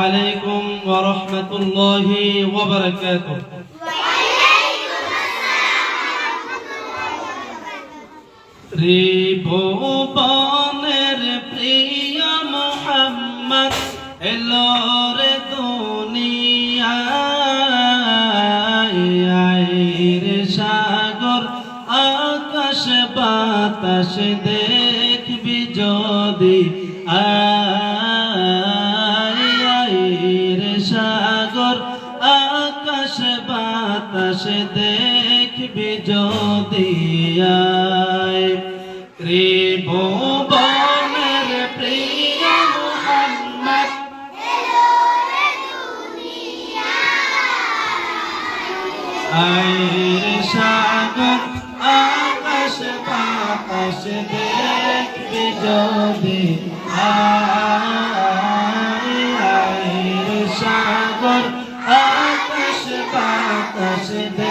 عليكم ورحمة الله وبركاته ত্রিভুবনের প্রিয় মোহাম্মদ এলো রে দুনিয়ায় রে সাগর আকাশ বাতাস দেখবি যদি আয় দেখবি যদি আয়। ত্রিভুবনের প্রিয় মোহাম্মদ। আয়ের সাগর আকাশ বাতাস দেখবি যদি আয়ের সাগর আকাশ বাতাস দেখবি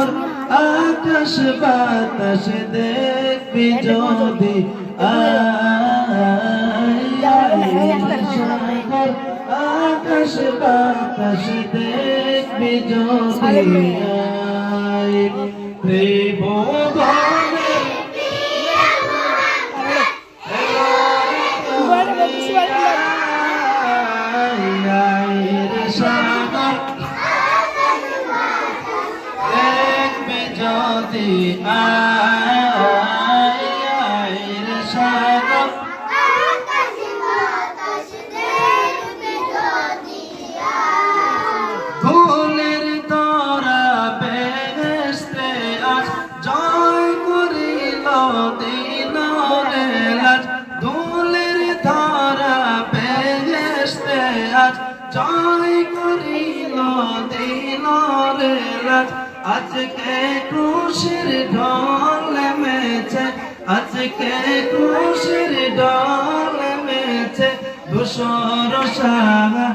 সাগর আকাশ বাতাস দেখবি যদি আকাশ বাতাস দেখবি যদি যদি আয়ের সাগর। ফুলের তোরা বেহেস্তে আজ জয় করিল দিন লাজ। দুলের ধরা বেহেস্তে আজ জয় করিল দিন লাজ। আজকে খুশির ঢল মেছে আজকে খুশির ঢল মেছে ধূসর সারা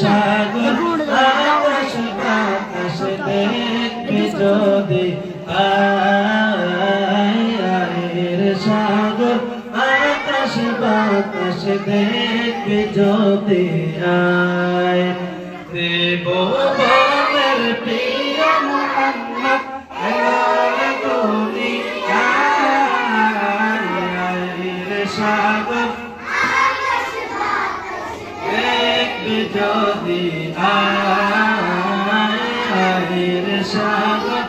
সাগর, আকাশ বাতাস দেখবি যদি আয়ের সাগর, আকাশ বাতাস দেখবি যদি আয় দেবনের প্রিয় মোহাম্মদ সাগর। দেখবে যদি আয়ের সাগর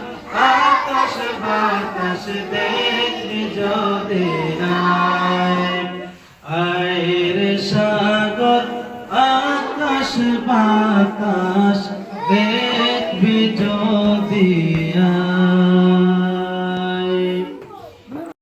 আকাশ বাতাস দেখবে যদি বাতাস বেশ